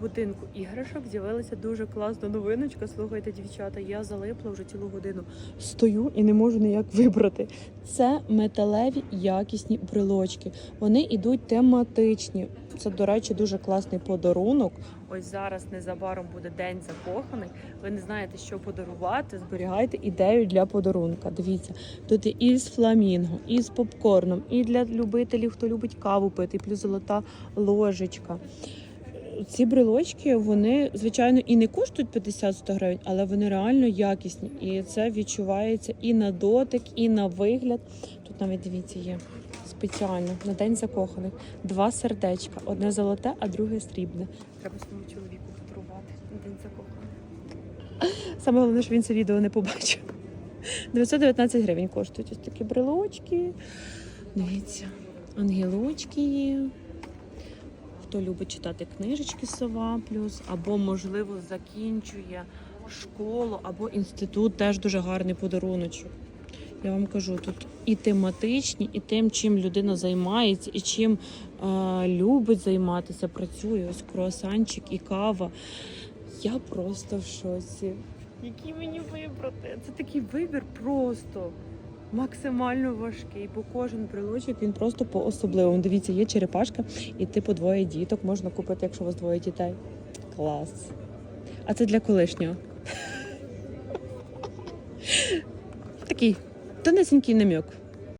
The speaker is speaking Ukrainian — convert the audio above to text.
будинку іграшок з'явилася дуже класна новиночка. Слухайте, дівчата, я залипла вже цілу годину. Стою і не можу ніяк вибрати. Це металеві якісні брелочки. Вони йдуть тематичні. Це, до речі, дуже класний подарунок. Ось зараз незабаром буде день закоханий. Ви не знаєте, що подарувати. Зберігайте ідею для подарунка. Дивіться, тут і із фламінго, і з попкорном, і для любителів, хто любить каву пити, плюс золота ложечка. Ці брелочки, вони, звичайно, і не коштують 50-100 гривень, але вони реально якісні. І це відчувається і на дотик, і на вигляд. Тут навіть дивіться, є спеціально на день закоханих. Два сердечка: одне золоте, а друге срібне. Треба своєму чоловіку подарувати на день закоханих. Саме головне, що він це відео не побачив. 919 гривень коштують ось такі брелочки. Дивіться, ангелочки є. Хто любить читати книжечки сова плюс, або, можливо, закінчує школу або інститут, теж дуже гарний подаруночок. Я вам кажу, тут і тематичні, і тим, чим людина займається, і чим е, любить займатися, працює. Ось круасанчик і кава. Я просто в шоці. Який мені вибрати? Це такий вибір просто максимально важкий, бо кожен брелочок він просто по особливому. Дивіться, є черепашка, і типу двоє діток можна купити, якщо у вас двоє дітей. Клас. А це для колишнього. Такий тонесенький намек.